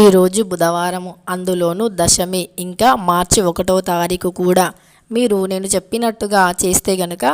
ఈరోజు బుధవారము. అందులోనూ దశమి ఇంకా మార్చి ఒకటో తారీఖు కూడా. మీరు నేను చెప్పినట్టుగా చేస్తే గనుక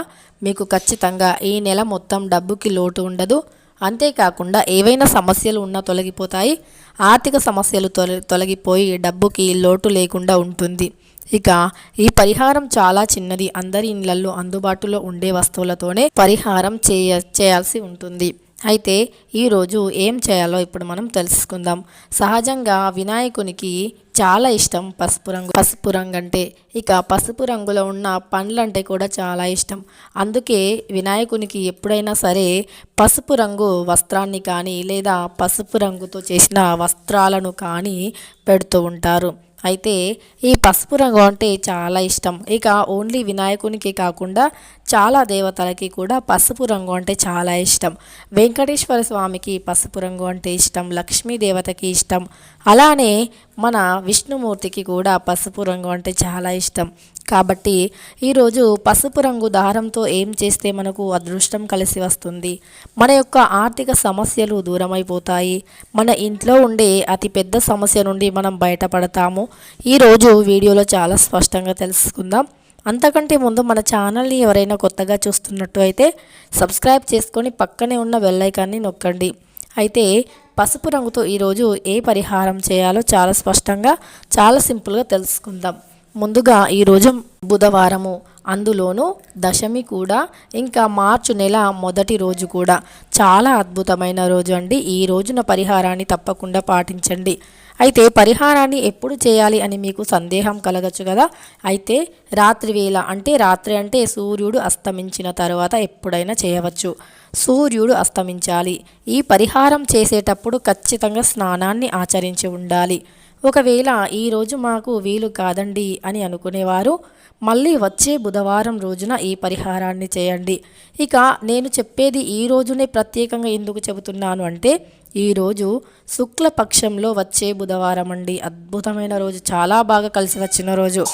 మీకు ఖచ్చితంగా ఈ నెల మొత్తం డబ్బుకి లోటు ఉండదు. అంతేకాకుండా ఏవైనా సమస్యలు ఉన్నా తొలగిపోతాయి. ఆర్థిక సమస్యలు తొలగిపోయి డబ్బుకి లోటు లేకుండా ఉంటుంది. ఇక ఈ పరిహారం చాలా చిన్నది. అందరి ఇళ్ళలో అందుబాటులో ఉండే వస్తువులతోనే పరిహారం చేయ చేయాల్సి ఉంటుంది. అయితే ఈరోజు ఏం చేయాలో ఇప్పుడు మనం తెలుసుకుందాం. సహజంగా వినాయకునికి చాలా ఇష్టం పసుపు రంగు. పసుపు రంగు అంటే ఇక పసుపు రంగులో ఉన్న పండ్లంటే కూడా చాలా ఇష్టం. అందుకే వినాయకునికి ఎప్పుడైనా సరే పసుపు రంగు వస్త్రాన్ని కానీ లేదా పసుపు రంగుతో చేసిన వస్త్రాలను కానీ పెడుతూ ఉంటారు. అయితే ఈ పసుపు రంగు అంటే చాలా ఇష్టం. ఇక ఓన్లీ వినాయకునికి కాకుండా చాలా దేవతలకి కూడా పసుపు రంగు అంటే చాలా ఇష్టం. వెంకటేశ్వర స్వామికి పసుపు రంగు అంటే ఇష్టం లక్ష్మీ దేవతకి ఇష్టం. అలానే మన విష్ణుమూర్తికి కూడా పసుపు రంగు అంటే చాలా ఇష్టం. కాబట్టి ఈరోజు పసుపు రంగు దారంతో ఏం చేస్తే మనకు అదృష్టం కలిసి వస్తుంది? మన యొక్క ఆర్థిక సమస్యలు దూరమైపోతాయి. మన ఇంట్లో ఉండే అతి పెద్ద సమస్య నుండి మనం బయటపడతాము. ఈరోజు వీడియోలో చాలా స్పష్టంగా తెలుసుకుందాం. అంతకంటే ముందు మన ఛానల్ని ఎవరైనా కొత్తగా చూస్తున్నట్టు అయితే సబ్స్క్రైబ్ చేసుకొని పక్కనే ఉన్న బెల్లైకాన్ని నొక్కండి. అయితే పసుపు రంగుతో ఈరోజు ఏ పరిహారం చేయాలో చాలా స్పష్టంగా చాలా సింపుల్గా తెలుసుకుందాం. ముందుగా ఈరోజు బుధవారము అందులోనూ దశమి కూడా ఇంకా మార్చి నెల మొదటి రోజు కూడా. చాలా అద్భుతమైన రోజు అండి. ఈ రోజున పరిహారాన్ని తప్పకుండా పాటించండి. అయితే పరిహారాన్ని ఎప్పుడు చేయాలి అని మీకు సందేహం కలగచ్చు కదా? అయితే రాత్రి వేళ అంటే రాత్రి అంటే సూర్యుడు అస్తమించిన తర్వాత ఎప్పుడైనా చేయవచ్చు. సూర్యుడు అస్తమించాలి. ఈ పరిహారం చేసేటప్పుడు ఖచ్చితంగా స్నానాన్ని ఆచరించి ఉండాలి. ఒకవేళ ఈరోజు మాకు వీలు కాదండి అని అనుకునేవారు మళ్ళీ వచ్చే బుధవారం రోజున ఈ పరిహారాన్ని చేయండి. ఇక నేను చెప్పేది ఈ రోజునే ప్రత్యేకంగా ఎందుకు చెబుతున్నాను అంటే ఈరోజు శుక్లపక్షంలో వచ్చే బుధవారం అండి. అద్భుతమైన రోజు చాలా బాగా కలిసి వచ్చిన రోజు.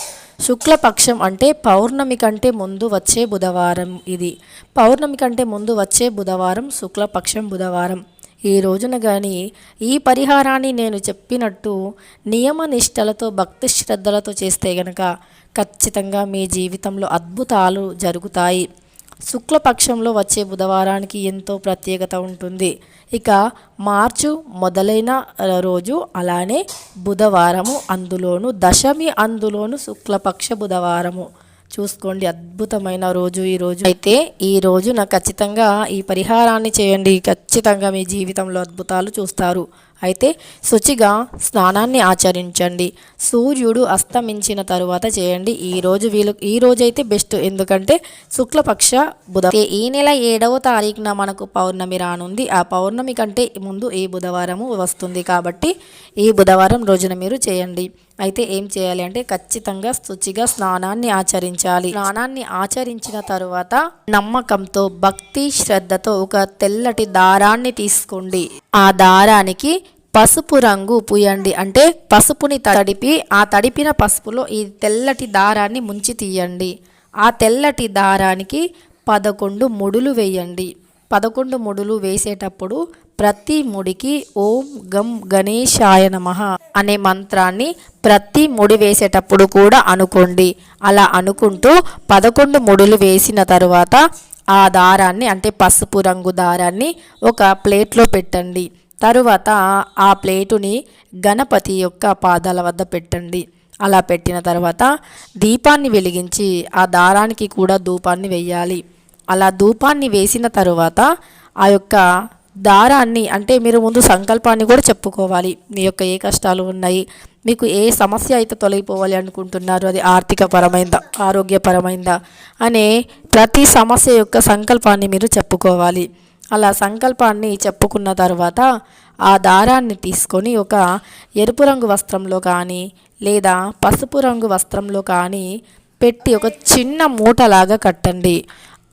శుక్లపక్షం అంటే పౌర్ణమి కంటే ముందు వచ్చే బుధవారం ఇది. పౌర్ణమి కంటే ముందు వచ్చే బుధవారం శుక్లపక్షం బుధవారం. ఈ రోజున కానీ ఈ పరిహారాన్ని నేను చెప్పినట్టు నియమ నిష్టలతో భక్తి శ్రద్ధలతో చేస్తే గనక ఖచ్చితంగా మీ జీవితంలో అద్భుతాలు జరుగుతాయి. శుక్లపక్షంలో వచ్చే బుధవారానికి ఎంతో ప్రత్యేకత ఉంటుంది. ఇక మార్చు మొదలైన రోజు అలానే బుధవారము అందులోను దశమి అందులోను శుక్లపక్ష బుధవారము. చూసుకోండి. అద్భుతమైన రోజు ఈ రోజు. అయితే ఈ రోజున ఖచ్చితంగా ఈ పరిహారాన్ని చేయండి. ఖచ్చితంగా మీ జీవితంలో అద్భుతాలు చూస్తారు. అయితే శుచిగా స్నానాన్ని ఆచరించండి. సూర్యుడు అస్తమించిన తరువాత చేయండి. ఈ రోజు వీలు ఈ రోజైతే బెస్ట్ ఎందుకంటే శుక్లపక్ష బుధ ఈ నెల ఏడవ తారీఖున మనకు పౌర్ణమి రానుంది. ఆ పౌర్ణమి కంటే ముందు ఈ బుధవారము వస్తుంది కాబట్టి ఈ బుధవారం రోజున మీరు చేయండి. అయితే ఏం చేయాలి అంటే ఖచ్చితంగా శుచిగా స్నానాన్ని ఆచరించాలి. స్నానాన్ని ఆచరించిన తరువాత నమ్మకంతో భక్తి శ్రద్ధతో ఒక తెల్లటి దారాన్ని తీసుకోండి. ఆ దారానికి పసుపు రంగు పూయండి. అంటే పసుపుని తడిపి ఆ తడిపిన పసుపులో ఈ తెల్లటి దారాన్ని ముంచి తీయండి. ఆ తెల్లటి దారానికి పదకొండు ముడులు వేయండి. పదకొండు ముడులు వేసేటప్పుడు ప్రతి ముడికి ఓం గం గణేశాయ నమ అనే మంత్రాన్ని ప్రతి ముడి వేసేటప్పుడు కూడా అనుకోండి. అలా అనుకుంటూ పదకొండు ముడులు వేసిన తరువాత ఆ దారాన్ని అంటే పసుపు రంగు దారాన్ని ఒక ప్లేట్లో పెట్టండి. తరువాత ఆ ప్లేటుని గణపతి యొక్క పాదాల వద్ద పెట్టండి. అలా పెట్టిన తర్వాత దీపాన్ని వెలిగించి ఆ దారానికి కూడా ధూపాన్ని వేయాలి అలా ధూపాన్ని వేసిన తరువాత ఆ యొక్క దారాన్ని అంటే మీరు ముందు సంకల్పాన్ని కూడా చెప్పుకోవాలి. మీ యొక్క ఏ కష్టాలు ఉన్నాయి మీకు ఏ సమస్య అయితే తొలగిపోవాలి అనుకుంటున్నారు అది ఆర్థిక పరమైందా ఆరోగ్యపరమైందా అనే ప్రతి సమస్య యొక్క సంకల్పాన్ని మీరు చెప్పుకోవాలి. అలా సంకల్పాన్ని చెప్పుకున్న తర్వాత ఆ దారాన్ని తీసుకొని ఒక ఎరుపు రంగు వస్త్రంలో కానీ లేదా పసుపు రంగు వస్త్రంలో కానీ పెట్టి ఒక చిన్న మూటలాగా కట్టండి.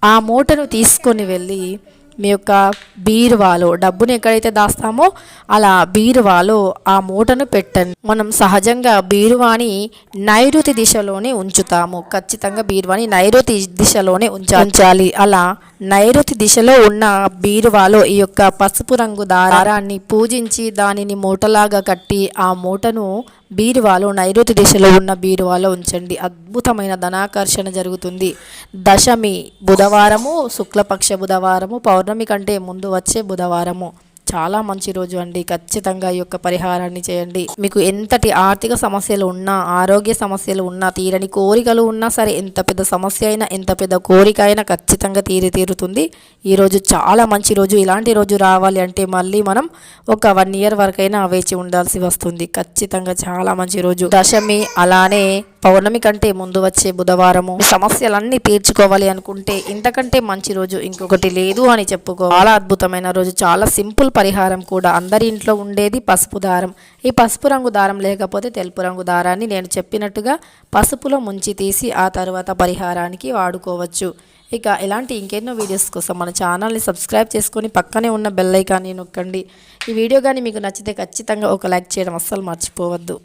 ఆ మూటను తీసుకొని వెళ్ళి మీ యొక్క బీరువాలో డబ్బును ఎక్కడైతే దాస్తామో అలా బీరువాలో ఆ మూటను పెట్టండి. మనం సహజంగా బీరువాని నైరుతి దిశలోనే ఉంచుతాము. ఖచ్చితంగా బీరువాని నైరుతి దిశలోనే ఉంచాలి. అలా నైరుతి దిశలో ఉన్న బీరువాలో ఈ యొక్క పసుపు రంగు దారాన్ని పూజించి దానిని మూటలాగా కట్టి ఆ మూటను బీరువాలో నైరుతి దిశలో ఉన్న బీరువాలో ఉంచండి. అద్భుతమైన ధనాకర్షణ జరుగుతుంది. దశమి బుధవారము శుక్లపక్ష బుధవారము పౌర్ణమి కంటే ముందు వచ్చే బుధవారము. చాలా మంచి రోజు అండి. ఖచ్చితంగా ఈ యొక్క పరిహారాన్ని చేయండి. మీకు ఎంతటి ఆర్థిక సమస్యలు ఉన్నా ఆరోగ్య సమస్యలు ఉన్నా తీరని కోరికలు ఉన్నా సరే ఎంత పెద్ద సమస్య అయినా ఎంత పెద్ద కోరిక అయినా ఖచ్చితంగా తీరి తీరుతుంది. ఈ రోజు చాలా మంచి రోజు. ఇలాంటి రోజు రావాలి అంటే మళ్ళీ మనం ఒక వన్ ఇయర్ వరకైనా వేచి ఉండాల్సి వస్తుంది. ఖచ్చితంగా చాలా మంచి రోజు. దశమి అలానే పౌర్ణమి కంటే ముందు వచ్చే బుధవారము. సమస్యలన్నీ తీర్చుకోవాలి అనుకుంటే ఇంతకంటే మంచి రోజు ఇంకొకటి లేదు అని చెప్పుకో చాలా అద్భుతమైన రోజు. చాలా సింపుల్ పరిహారం కూడా. అందరి ఇంట్లో ఉండేది పసుపు దారం. ఈ పసుపు రంగు దారం లేకపోతే తెలుపు రంగు దారాన్ని నేను చెప్పినట్టుగా పసుపులో ముంచి తీసి ఆ తర్వాత పరిహారానికి వాడుకోవచ్చు. ఇక ఇలాంటి ఇంకెన్నో వీడియోస్ కోసం మన ఛానల్ని సబ్స్క్రైబ్ చేసుకొని పక్కనే ఉన్న బెల్ ఐకాన్ని నొక్కండి. ఈ వీడియో కానీ మీకు నచ్చితే ఖచ్చితంగా ఒక లైక్ చేయడం అస్సలు మర్చిపోవద్దు.